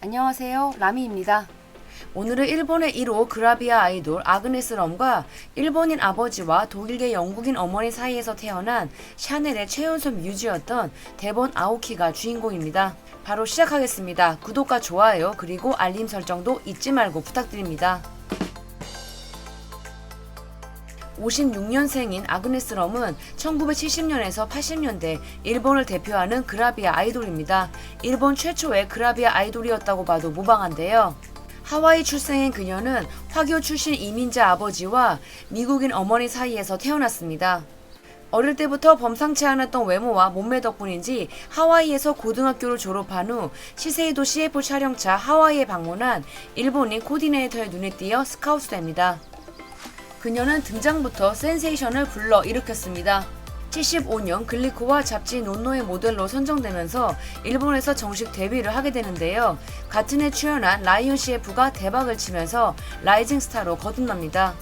안녕하세요. 라미입니다. 오늘은 일본의 1호 그라비아 아이돌 아그네스 럼과 일본인 아버지와 독일계 영국인 어머니 사이에서 태어난 샤넬의 최연소 뮤즈였던 데본 아오키가 주인공입니다. 바로 시작하겠습니다. 구독과 좋아요 그리고 알림 설정도 잊지 말고 부탁드립니다. 56년생인 아그네스 럼은 1970년에서 80년대 일본을 대표하는 그라비아 아이돌입니다. 일본 최초의 그라비아 아이돌이었다고 봐도 무방한데요. 하와이 출생인 그녀는 화교 출신 이민자 아버지와 미국인 어머니 사이에서 태어났습니다. 어릴 때부터 범상치 않았던 외모와 몸매 덕분인지 하와이에서 고등학교를 졸업한 후 시세이도 CF 촬영차 하와이에 방문한 일본인 코디네이터의 눈에 띄어 스카우트됩니다. 그녀는 등장부터 센세이션을 불러 일으켰습니다. 75년 글리코와 잡지 논노의 모델로 선정되면서 일본에서 정식 데뷔를 하게 되는데요. 같은 해 출연한 라이온 CF가 대박을 치면서 라이징 스타로 거듭납니다.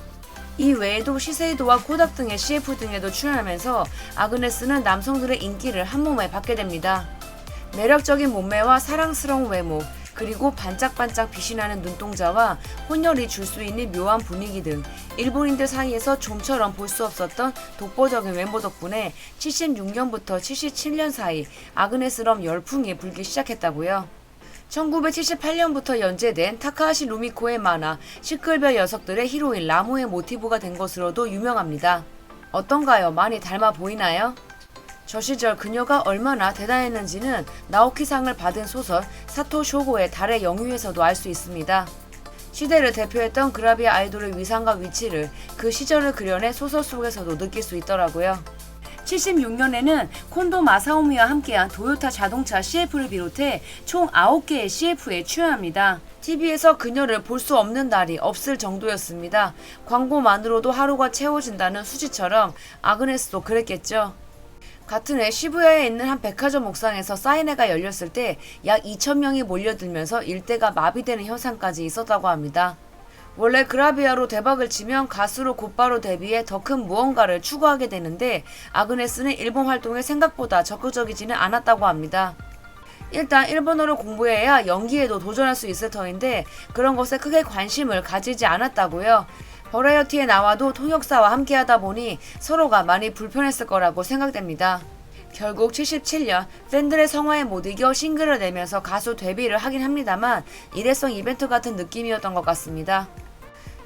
이 외에도 시세이도와 코닥 등의 CF 등에도 출연하면서 아그네스는 남성들의 인기를 한 몸에 받게 됩니다. 매력적인 몸매와 사랑스러운 외모, 그리고 반짝반짝 빛이 나는 눈동자와 혼혈이 줄 수 있는 묘한 분위기 등 일본인들 사이에서 좀처럼 볼 수 없었던 독보적인 외모 덕분에 76년부터 77년 사이 아그네스럼 열풍이 불기 시작했다고요. 1978년부터 연재된 타카하시 루미코의 만화 시끌별 녀석들의 히로인 라모의 모티브가 된 것으로도 유명합니다. 어떤가요? 많이 닮아 보이나요? 저 시절 그녀가 얼마나 대단했는지는 나오키상을 받은 소설 사토 쇼고의 달의 영유에서도 알 수 있습니다. 시대를 대표했던 그라비아 아이돌의 위상과 위치를 그 시절을 그려낸 소설 속에서도 느낄 수 있더라고요. 76년에는 콘도 마사오미와 함께한 도요타 자동차 CF를 비롯해 총 9개의 CF에 출연합니다. TV에서 그녀를 볼 수 없는 날이 없을 정도였습니다. 광고만으로도 하루가 채워진다는 수지처럼 아그네스도 그랬겠죠. 같은 해 시부야에 있는 한 백화점 옥상에서 사인회가 열렸을 때 약 2,000명이 몰려들면서 일대가 마비되는 현상까지 있었다고 합니다. 원래 그라비아로 대박을 치면 가수로 곧바로 데뷔해 더 큰 무언가를 추구하게 되는데 아그네스는 일본 활동에 생각보다 적극적이지는 않았다고 합니다. 일단 일본어를 공부해야 연기에도 도전할 수 있을 터인데 그런 것에 크게 관심을 가지지 않았다고요. 버라이어티에 나와도 통역사와 함께하다 보니 서로가 많이 불편했을 거라고 생각됩니다. 결국 77년 팬들의 성화에 못 이겨 싱글을 내면서 가수 데뷔를 하긴 합니다만 일회성 이벤트 같은 느낌이었던 것 같습니다.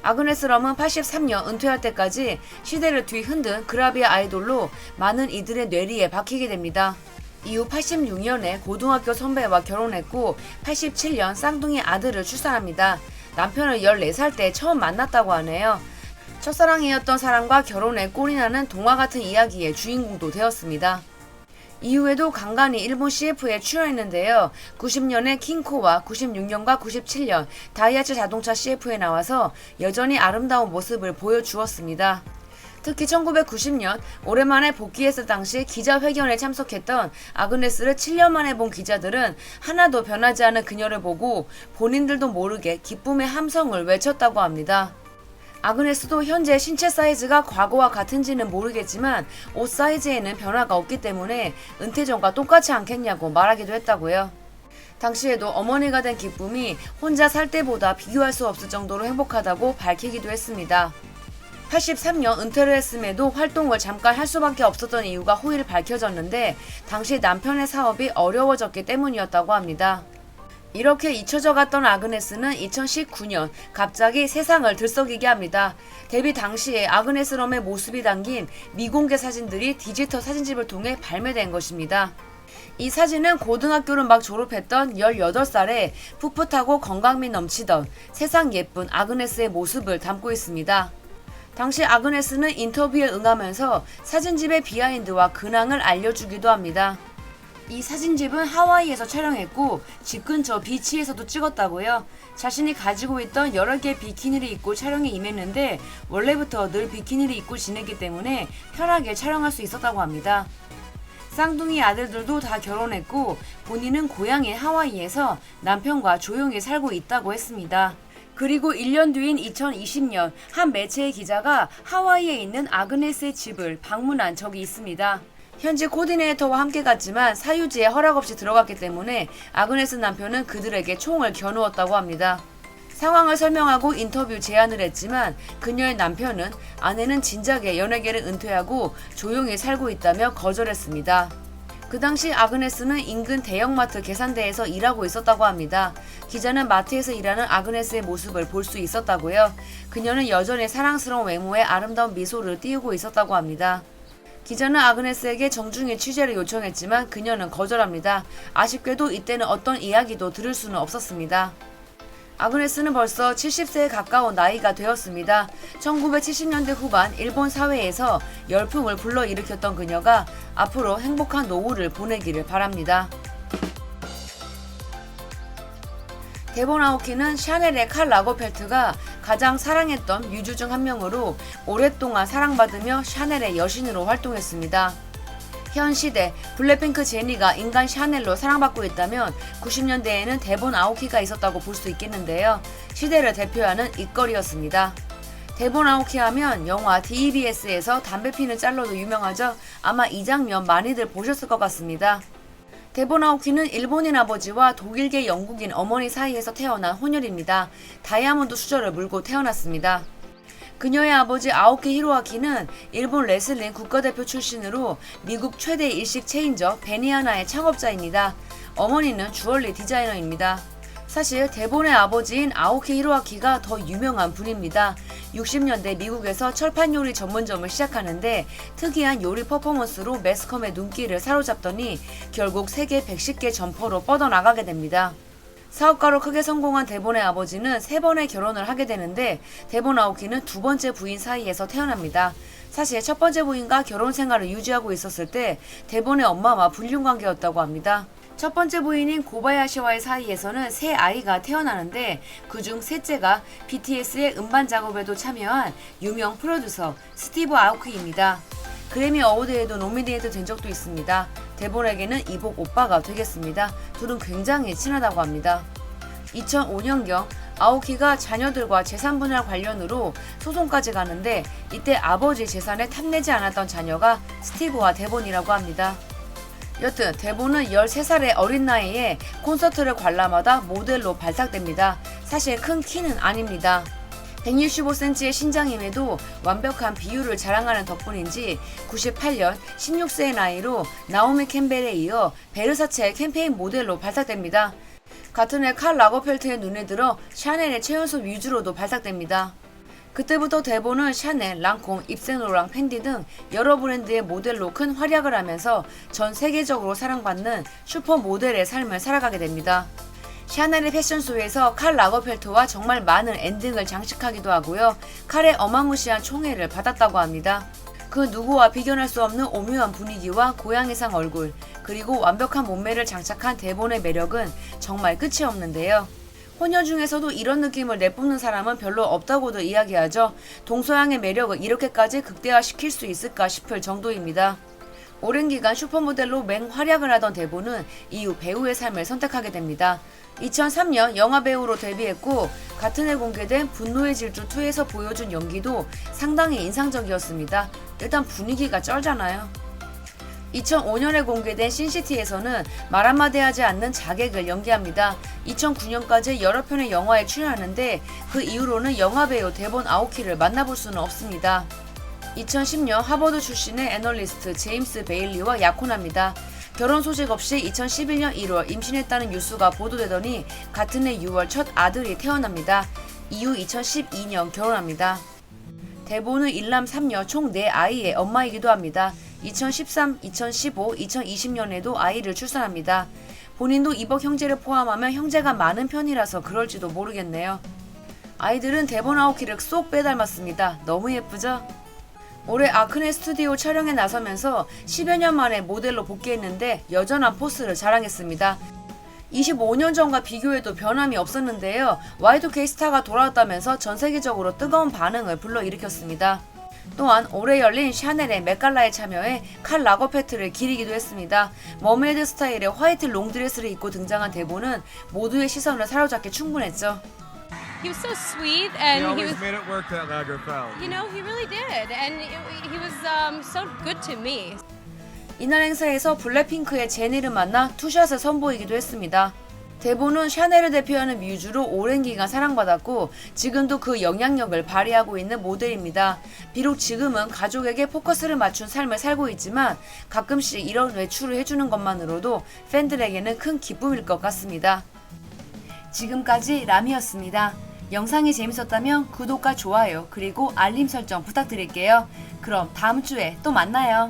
아그네스 럼은 83년 은퇴할 때까지 시대를 뒤흔든 그라비아 아이돌로 많은 이들의 뇌리에 박히게 됩니다. 이후 86년에 고등학교 선배와 결혼했고 87년 쌍둥이 아들을 출산합니다. 남편을 14살 때 처음 만났다고 하네요. 첫사랑이었던 사람과 결혼해 꼴이 나는 동화 같은 이야기의 주인공도 되었습니다. 이후에도 간간히 일본 CF에 출연했는데요. 90년에 킹코와 96년과 97년 다이아츠 자동차 CF에 나와서 여전히 아름다운 모습을 보여주었습니다. 특히 1990년 오랜만에 복귀했을 당시 기자회견에 참석했던 아그네스를 7년 만에 본 기자들은 하나도 변하지 않은 그녀를 보고 본인들도 모르게 기쁨의 함성을 외쳤다고 합니다. 아그네스도 현재 신체 사이즈가 과거와 같은지는 모르겠지만 옷 사이즈에는 변화가 없기 때문에 은퇴 전과 똑같지 않겠냐고 말하기도 했다고요. 당시에도 어머니가 된 기쁨이 혼자 살 때보다 비교할 수 없을 정도로 행복하다고 밝히기도 했습니다. 83년 은퇴를 했음에도 활동을 잠깐 할 수밖에 없었던 이유가 후일 밝혀졌는데 당시 남편의 사업이 어려워졌기 때문이었다고 합니다. 이렇게 잊혀져 갔던 아그네스는 2019년 갑자기 세상을 들썩이게 합니다. 데뷔 당시에 아그네스 럼의 모습이 담긴 미공개 사진들이 디지털 사진집을 통해 발매된 것입니다. 이 사진은 고등학교를 막 졸업했던 18살의 풋풋하고 건강미 넘치던 세상 예쁜 아그네스의 모습을 담고 있습니다. 당시 아그네스는 인터뷰에 응하면서 사진집의 비하인드와 근황을 알려주기도 합니다. 이 사진집은 하와이에서 촬영했고 집 근처 비치에서도 찍었다고요. 자신이 가지고 있던 여러 개의 비키니를 입고 촬영에 임했는데 원래부터 늘 비키니를 입고 지냈기 때문에 편하게 촬영할 수 있었다고 합니다. 쌍둥이 아들들도 다 결혼했고 본인은 고향인 하와이에서 남편과 조용히 살고 있다고 했습니다. 그리고 1년 뒤인 2020년 한 매체의 기자가 하와이에 있는 아그네스의 집을 방문한 적이 있습니다. 현지 코디네이터와 함께 갔지만 사유지에 허락 없이 들어갔기 때문에 아그네스 남편은 그들에게 총을 겨누었다고 합니다. 상황을 설명하고 인터뷰 제안을 했지만 그녀의 남편은 아내는 진작에 연예계를 은퇴하고 조용히 살고 있다며 거절했습니다. 그 당시 아그네스는 인근 대형마트 계산대에서 일하고 있었다고 합니다. 기자는 마트에서 일하는 아그네스의 모습을 볼 수 있었다고요. 그녀는 여전히 사랑스러운 외모에 아름다운 미소를 띄우고 있었다고 합니다. 기자는 아그네스에게 정중히 취재를 요청했지만 그녀는 거절합니다. 아쉽게도 이때는 어떤 이야기도 들을 수는 없었습니다. 아그네스는 벌써 70세에 가까운 나이가 되었습니다. 1970년대 후반 일본 사회에서 열풍을 불러일으켰던 그녀가 앞으로 행복한 노후를 보내기를 바랍니다. 데본 아오키는 샤넬의 칼 라거펠트가 가장 사랑했던 유주 중 한 명으로 오랫동안 사랑받으며 샤넬의 여신으로 활동했습니다. 현 시대 블랙핑크 제니가 인간 샤넬로 사랑받고 있다면 90년대에는 데본 아오키가 있었다고 볼 수 있겠는데요. 시대를 대표하는 입거리였습니다. 데본 아오키 하면 영화 DBS에서 담배 피는 짤로도 유명하죠. 아마 이 장면 많이들 보셨을 것 같습니다. 데본 아오키는 일본인 아버지와 독일계 영국인 어머니 사이에서 태어난 혼혈입니다. 다이아몬드 수저를 물고 태어났습니다. 그녀의 아버지 아오키 히로아키는 일본 레슬링 국가대표 출신으로 미국 최대 일식 체인저 베니아나의 창업자입니다. 어머니는 주얼리 디자이너입니다. 사실 대본의 아버지인 아오키 히로아키가 더 유명한 분입니다. 60년대 미국에서 철판 요리 전문점을 시작하는데 특이한 요리 퍼포먼스로 매스컴의 눈길을 사로잡더니 결국 세계 110개 점포로 뻗어나가게 됩니다. 사업가로 크게 성공한 대본의 아버지는 세 번의 결혼을 하게 되는데 대본 아오키는 두 번째 부인 사이에서 태어납니다. 사실 첫 번째 부인과 결혼 생활을 유지하고 있었을 때 대본의 엄마와 불륜 관계였다고 합니다. 첫 번째 부인인 고바야시와의 사이에서는 세 아이가 태어나는데 그중 셋째가 BTS의 음반 작업에도 참여한 유명 프로듀서 스티브 아오키입니다. 그래미 어워드에도 노미네이트 된 적도 있습니다. 대본에게는 이복 오빠가 되겠습니다. 둘은 굉장히 친하다고 합니다. 2005년경 아오키가 자녀들과 재산 분할 관련으로 소송까지 가는데 이때 아버지 재산에 탐내지 않았던 자녀가 스티브와 대본이라고 합니다. 여튼 대본은 13살의 어린 나이에 콘서트를 관람하다 모델로 발탁됩니다. 사실 큰 키는 아닙니다. 165cm의 신장임에도 완벽한 비율을 자랑하는 덕분인지 98년 16세의 나이로 나오미 캠벨에 이어 베르사체 캠페인 모델로 발탁됩니다. 같은 해 칼 라거펠트의 눈에 들어 샤넬의 최연소 위주로도 발탁됩니다. 그때부터 데본은 샤넬, 랑콤, 입센로랑 펜디 등 여러 브랜드의 모델로 큰 활약을 하면서 전 세계적으로 사랑받는 슈퍼 모델의 삶을 살아가게 됩니다. 샤넬의 패션쇼에서 칼 라거펠트와 정말 많은 엔딩을 장식하기도 하고요. 칼의 어마무시한 총애를 받았다고 합니다. 그 누구와 비견할 수 없는 오묘한 분위기와 고양이상 얼굴, 그리고 완벽한 몸매를 장착한 대본의 매력은 정말 끝이 없는데요. 혼혈 중에서도 이런 느낌을 내뿜는 사람은 별로 없다고도 이야기하죠. 동서양의 매력을 이렇게까지 극대화시킬 수 있을까 싶을 정도입니다. 오랜 기간 슈퍼모델로 맹활약을 하던 대본은 이후 배우의 삶을 선택하게 됩니다. 2003년 영화배우로 데뷔했고 같은 해 공개된 분노의 질주 2에서 보여준 연기도 상당히 인상적이었습니다. 일단 분위기가 쩔잖아요. 2005년에 공개된 신시티에서는 말 한마디 하지 않는 자객을 연기합니다. 2009년까지 여러 편의 영화에 출연하는데 그 이후로는 영화배우 대본 아오키를 만나볼 수는 없습니다. 2010년 하버드 출신의 애널리스트 제임스 베일리와 약혼합니다. 결혼 소식 없이 2011년 1월 임신했다는 뉴스가 보도되더니 같은 해 6월 첫 아들이 태어납니다. 이후 2012년 결혼합니다. 대본은 일남 3녀 총 4아이의 엄마이기도 합니다. 2013, 2015, 2020년에도 아이를 출산합니다. 본인도 이복 형제를 포함하면 형제가 많은 편이라서 그럴지도 모르겠네요. 아이들은 대본 아오키를 쏙 빼닮았습니다. 너무 예쁘죠? 올해 아크네 스튜디오 촬영에 나서면서 10여 년 만에 모델로 복귀했는데 여전한 포스를 자랑했습니다. 25년 전과 비교해도 변함이 없었는데요. Y2K 스타가 돌아왔다면서 전 세계적으로 뜨거운 반응을 불러일으켰습니다. 또한 올해 열린 샤넬의 맥갈라에 참여해 칼 라거페트를 기리기도 했습니다. 머메이드 스타일의 화이트 롱드레스를 입고 등장한 대본은 모두의 시선을 사로잡기 충분했죠. He was so sweet, He and he always was, made it work that Lagerfeld. you know, he really did, and it, he was um, so good to me. 이날 행사에서 블랙핑크의 제니를 만나 투샷을 선보이기도 했습니다. 대본은 샤넬을 대표하는 뮤즈로 오랜 기간 사랑받았고 지금도 그 영향력을 발휘하고 있는 모델입니다. 비록 지금은 가족에게 포커스를 맞춘 삶을 살고 있지만 가끔씩 이런 외출을 해주는 것만으로도 팬들에게는 큰 기쁨일 것 같습니다. 지금까지 람이었습니다. 영상이 재밌었다면 구독과 좋아요 그리고 알림 설정 부탁드릴게요. 그럼 다음 주에 또 만나요.